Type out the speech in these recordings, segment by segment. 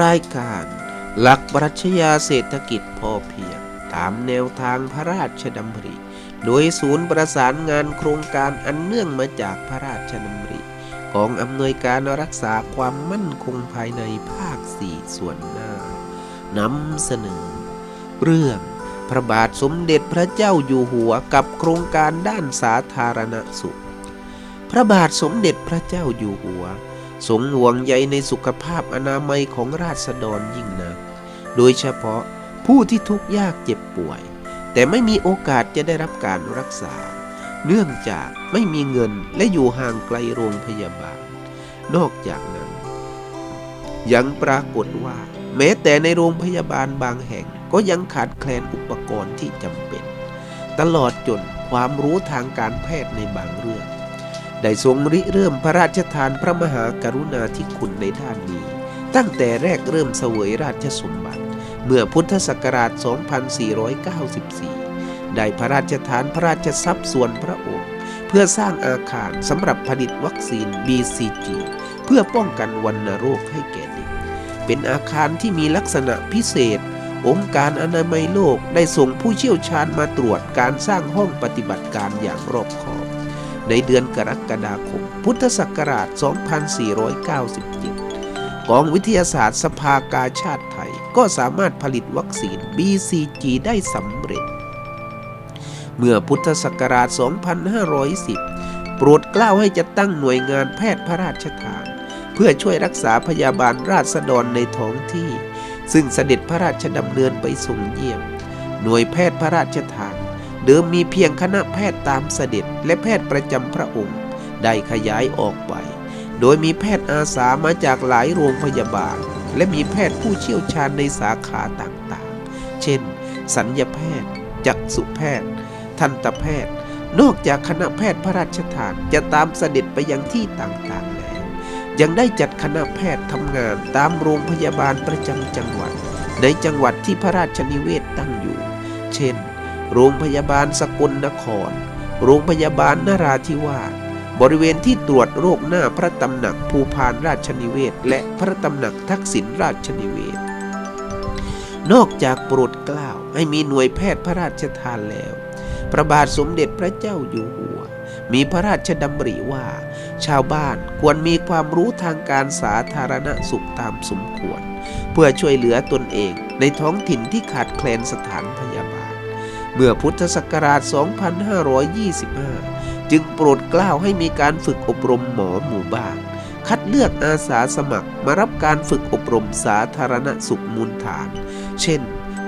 รายการ หลักปรัชญาเศรษฐกิจพอเพียง ตามแนวทางพระราชดำริ โดยศูนย์ประสานงานโครงการอันเนื่องมาจากพระราชดำริ กองอำนวยการรักษาความมั่นคงภายในภาคสี่ส่วนหน้านำเสนอ เรื่องพระบาทสมเด็จพระเจ้าอยู่หัวกับโครงการด้านสาธารณสุข พระบาทสมเด็จพระเจ้าอยู่หัว ทรงห่วงใยในสุขภาพอนามัยของราษฎรยิ่งนัก โดยเฉพาะผู้ที่ทุกข์ยากเจ็บป่วย แต่ไม่มีโอกาสจะได้รับการรักษา เนื่องจากไม่มีเงินและอยู่ห่างไกลโรงพยาบาล นอกจากนั้น ยังปรากฏว่า แม้แต่ในโรงพยาบาลบางแห่งก็ยังขาดแคลนอุปกรณ์ที่จำเป็น ตลอดจนความรู้ทางการแพทย์ในบางเรื่อง ได้ทรงริเริ่มพระราชทานพระมหากรุณาธิคุณในด้านนี้ ตั้งแต่แรกเริ่มเสวยราชสมบัติ เมื่อพุทธศักราช 2494 ได้พระราชทานพระราชทรัพย์ส่วนพระองค์ เพื่อสร้างอาคารสำหรับผลิตวัคซีน BCG เพื่อป้องกันวัณโรคให้แก่เด็ก เป็นอาคารที่มีลักษณะพิเศษ องค์การอนามัยโลกได้ส่งผู้เชี่ยวชาญมาตรวจการสร้างห้องปฏิบัติการอย่างรอบคอบ ในเดือนกรกฎาคม พุทธศักราช 2497กองวิทยาศาสตร์สภากาชาติไทย ก็สามารถผลิตวัคซีน BCG ได้สำเร็จ เมื่อพุทธศักราช 2510 โปรดเกล้าให้จะตั้งหน่วยงานแพทย์พระราชทาน เพื่อช่วยรักษาพยาบาลราษฎรในท้องที่ ซึ่งเสด็จพระราชดำเนินไปส่งเยี่ยม หน่วยแพทย์พระราชทาน เดิมมีเพียงคณะแพทย์ตามเสด็จและแพทย์ประจำพระองค์ ได้ขยายออกไป โดยมีแพทย์อาสามาจากหลายโรงพยาบาล และมีแพทย์ผู้เชี่ยวชาญในสาขาต่างๆ เช่น สัญญแพทย์ จักษุแพทย์ ทันตแพทย์ นอกจากคณะแพทย์พระราชทานจะตามเสด็จไปยังที่ต่างๆแล้วยังได้จัดคณะแพทย์ทำงานตามโรงพยาบาลประจำจังหวัด ในจังหวัดที่พระราชนิเวศตั้งอยู่ เช่น โรงพยาบาลสกลนคร โรงพยาบาลนราธิวาสบริเวณที่ตรวจโรคหน้าพระตำหนักภูพานราชนิเวศ และพระตำหนักทักษิณราชนิเวศ นอกจากโปรดเกล้าให้มีหน่วยแพทย์พระราชทานแล้ว พระบาทสมเด็จพระเจ้าอยู่หัว มีพระราชดำริว่า ชาวบ้านควรมีความรู้ทางการสาธารณสุขตามสมควร เพื่อช่วยเหลือตนเองในท้องถิ่นที่ขาดแคลนสถานพยาบาล เมื่อพุทธศักราช 2525 จึงโปรดเกล้าให้มีการฝึกอบรมหมอหมู่บ้าน คัดเลือกอาสาสมัครมารับการฝึกอบรมสาธารณสุขมูลฐาน เช่น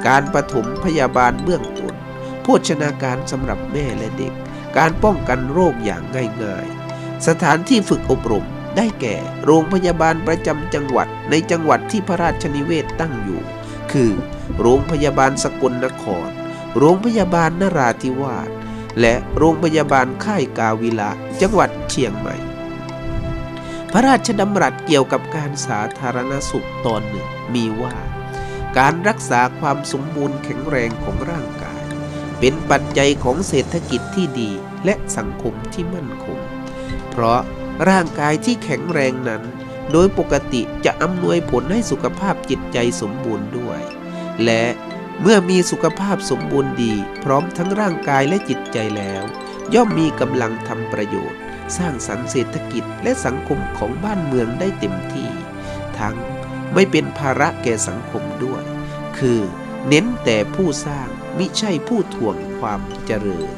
การปฐมพยาบาลเบื้องต้น โภชนาการสำหรับแม่และเด็ก การป้องกันโรคอย่างง่ายๆ สถานที่ฝึกอบรมได้แก่ โรงพยาบาลประจำจังหวัดในจังหวัดที่พระราชนิเวศตั้งอยู่ คือ โรงพยาบาลสกลนคร โรงพยาบาลนราธิวาส และโรงพยาบาลค่ายกาวิละ จังหวัดเชียงใหม่ พระราชดำรัสเกี่ยวกับการสาธารณสุขตอนหนึ่งมีว่า การรักษาความสมบูรณ์แข็งแรงของร่างกาย เป็นปัจจัยของเศรษฐกิจที่ดีและสังคมที่มั่นคง เพราะร่างกายที่แข็งแรงนั้น โดยปกติจะอำนวยผลให้สุขภาพจิตใจสมบูรณ์ด้วย และ เมื่อมีสุขภาพสมบูรณ์ดี พร้อมทั้งร่างกายและจิตใจแล้ว ย่อมมีกำลังทำประโยชน์ สร้างสรรค์เศรษฐกิจและสังคมของบ้านเมืองได้เต็มที่ ทั้งไม่เป็นภาระแก่สังคมด้วย คือเน้นแต่ผู้สร้างมิใช่ผู้ถ่วงความเจริญ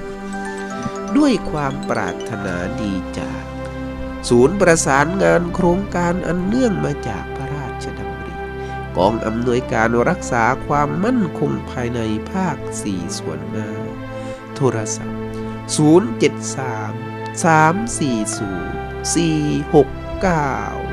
ด้วยความปรารถนาดีจาก ศูนย์ประสานงานโครงการอันเนื่องมาจาก กองอำนวยการรักษาความมั่นคงภายในภาค 4 ส่วนหน้า โทรศัพท์ 073 340 469